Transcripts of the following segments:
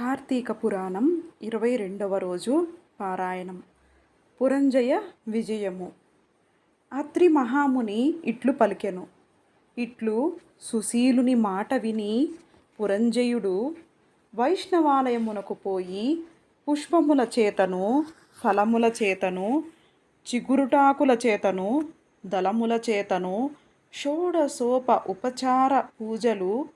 కార్తీక పురాణం ఇరవై రెండవ రోజు పారాయణం. పురంజయ విజయము. అత్రి మహాముని ఇట్లు పలికెను. ఇట్లు సుశీలుని మాట విని పురంజయుడు వైష్ణవాలయమునకు పోయి పుష్పముల చేతను ఫలముల చేతను చిగురుటాకుల చేతను దళముల చేతను షోడసోప ఉపచార పూజలు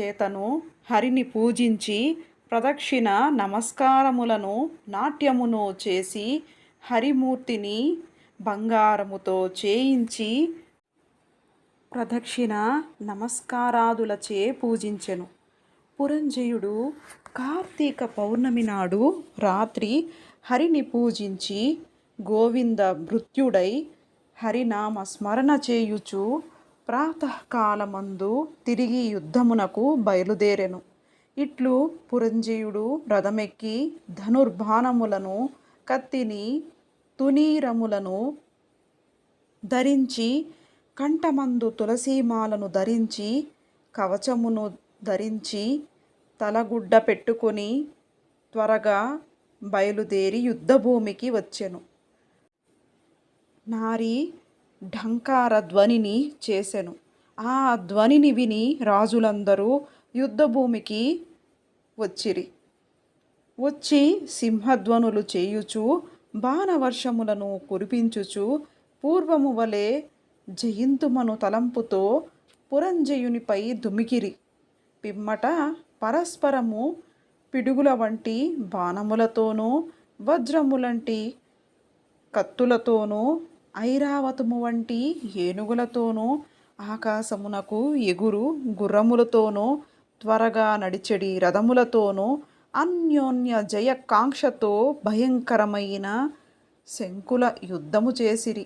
చేతను హరిని పూజించి ప్రదక్షిణ నమస్కారములను నాట్యమును చేసి హరిమూర్తిని బంగారముతో చేయించి ప్రదక్షిణ నమస్కారాదులచే పూజించెను. పురంజయుడు కార్తీక పౌర్ణమి నాడు రాత్రి హరిని పూజించి గోవింద భృత్యుడై హరినామ స్మరణ చేయుచు ప్రాతకాలమందు తిరిగి యుద్ధమునకు బయలుదేరెను. ఇట్లు పురంజీవుడు రథమెక్కి ధనుర్బాణములను కత్తిని తునీరములను ధరించి కంఠమందు తులసీమాలను ధరించి కవచమును ధరించి తలగుడ్డ పెట్టుకొని త్వరగా బయలుదేరి యుద్ధభూమికి వచ్చెను. నారి ఢంకార ధ్వనిని చేసెను. ఆ ధ్వనిని విని రాజులందరూ యుద్ధభూమికి వచ్చిరి. వచ్చి సింహధ్వనులు చేయుచు బాణవర్షములను కురిపించుచు పూర్వము వలె జయింతుమను తలంపుతో పురంజయునిపై దుమికిరి. పిమ్మట పరస్పరము పిడుగుల వంటి బాణములతోనూ వజ్రములంటి కత్తులతోనూ ఐరావతము వంటి ఏనుగులతోనూ ఆకాశమునకు ఎగురు గుర్రములతోనూ త్వరగా నడిచెడి రథములతోనూ అన్యోన్య జయకాంక్షతో భయంకరమైన శంకుల యుద్ధము చేసిరి.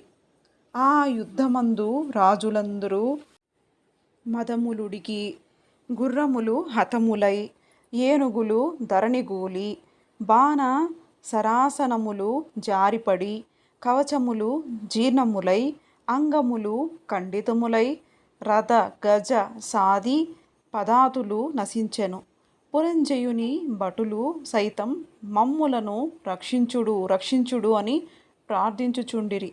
ఆ యుద్ధమందు రాజులందరూ మదములుడికి గుర్రములు హతములై ఏనుగులు ధరణిగూలి బాణ సరాసనములు జారిపడి కవచములు జీర్ణములై అంగములు ఖండితములై రథ గజ సాది పదాతులు నశించెను. పురంజయుని భటులు సైతం మమ్ములను రక్షించుడు రక్షించుడు అని ప్రార్థించుచుండిరి.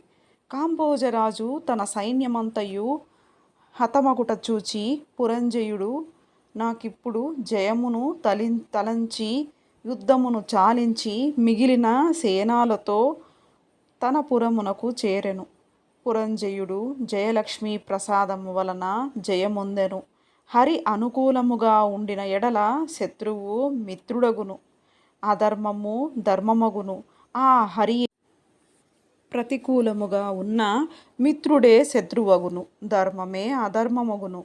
కాంబోజరాజు తన సైన్యమంతయు హతమగుట చూచి పురంజయుడు నాకిప్పుడు జయమును తలి తలంచి యుద్ధమును చాలించి మిగిలిన సేనాలతో తన పురమునకు చేరెను. పురంజయుడు జయలక్ష్మి ప్రసాదము వలన జయమొందెను. హరి అనుకూలముగా ఉండిన ఎడల శత్రువు మిత్రుడగును అధర్మము ధర్మమగును. ఆ హరి ప్రతికూలముగా ఉన్న మిత్రుడే శత్రువగును ధర్మమే అధర్మమగును.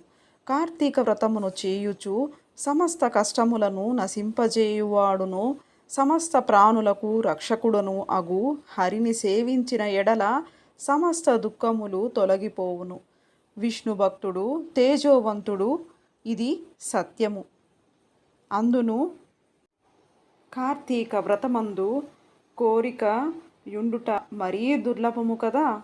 కార్తీక వ్రతమును చేయుచు సమస్త కష్టములను నశింపజేయువాడును. సమస్త ప్రాణులకు రక్షకుడను అగు హరిని సేవించిన ఎడల సమస్త దుఃఖములు తొలగిపోవును. విష్ణు భక్తుడు తేజోవంతుడు. ఇది సత్యము. అందును కార్తీక వ్రతమందు కోరిక యుండుట మరీ దుర్లభము కదా.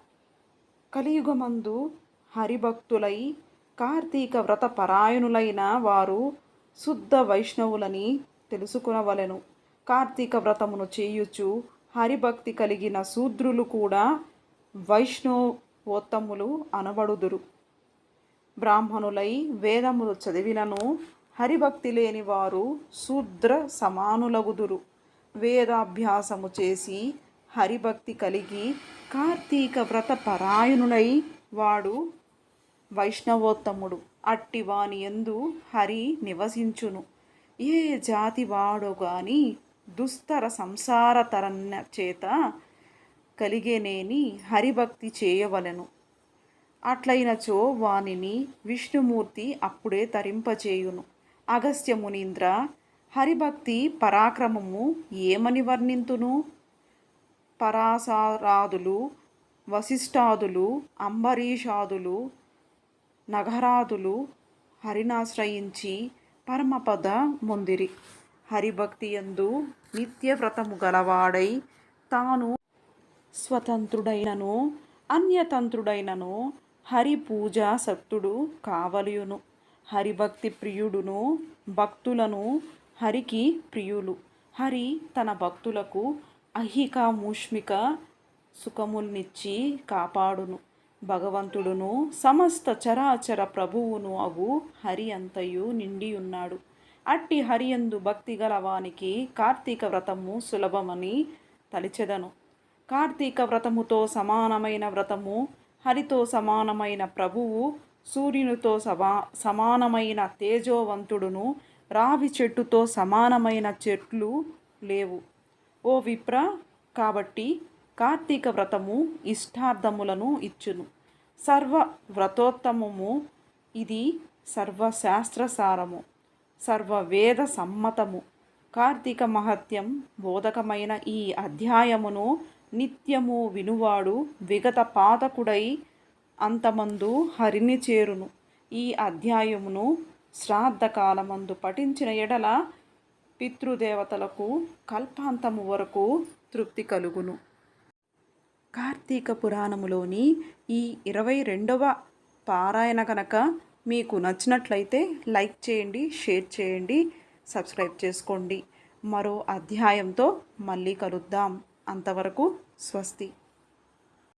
కలియుగమందు హరిభక్తులై కార్తీక వ్రత పరాయణులైన వారు శుద్ధ వైష్ణవులని తెలుసుకునవలెను. కార్తీక వ్రతమును చేయుచు హరిభక్తి కలిగిన శూద్రులు కూడా వైష్ణవోత్తములు అనబడుదురు. బ్రాహ్మణులై వేదములు చదివినను హరిభక్తి లేని వారు శూద్ర సమానులగుదురు. వేదాభ్యాసము చేసి హరిభక్తి కలిగి కార్తీక వ్రత పరాయణులై వాడు వైష్ణవోత్తముడు. అట్టి వాని ఎందు హరి నివసించును. ఏ జాతి వాడో గాని దుస్తర సంసార తరణ చేత కలిగేనేని హరిభక్తి చేయవలెను. అట్లయినచో వానిని విష్ణుమూర్తి అప్పుడే తరింపచేయును అగస్త్య మునీంద్ర హరిభక్తి పరాక్రమము ఏమని వర్ణింతును? పరాసారాదులు వశిష్ఠాదులు అంబరీషాదులు నగరాదులు హరినాశ్రయించి పరమపద ముందిరి. హరిభక్తి యందు నిత్యవ్రతము గలవాడై తాను స్వతంత్రుడైనను అన్యతంత్రుడైనను హరి పూజా సక్తుడు కావలియును హరిభక్తి ప్రియుడును భక్తులను హరికి ప్రియులు. హరి తన భక్తులకు అహిక మూష్మిక సుఖముల్నిచ్చి కాపాడును. భగవంతుడును సమస్త చరాచర ప్రభువును అగు హరి అంతయు నిండి ఉన్నాడు అట్టి హరియందు భక్తి గలవానికి కార్తీక వ్రతము సులభమని తలిచెదను. కార్తీక వ్రతముతో సమానమైన వ్రతము హరితో సమానమైన ప్రభువు సూర్యునితో సమా సమానమైన తేజోవంతుడును రావి చెట్టుతో సమానమైన చెట్లు లేవు. ఓ విప్ర కాబట్టి కార్తీక వ్రతము ఇష్టార్థములను ఇచ్చును. సర్వ వ్రతోత్తమము ఇది సర్వశాస్త్రసారము సర్వవేద సమ్మతము. కార్తీక మహత్యం బోధకమైన ఈ అధ్యాయమును నిత్యము వినువాడు విగత పాతకుడై అంతమందు హరిని చేరును. ఈ అధ్యాయమును శ్రాద్ధకాలమందు పఠించిన ఎడల పితృదేవతలకు కల్పాంతము వరకు తృప్తి కలుగును. కార్తీక పురాణములోని ఈ ఇరవై రెండవ పారాయణ కనుక మీకు నచ్చినట్లయితే లైక్ చేయండి షేర్ చేయండి సబ్స్క్రైబ్ చేసుకోండి. మరో అధ్యాయంతో మళ్ళీ కలుద్దాం. అంతవరకు స్వస్తి.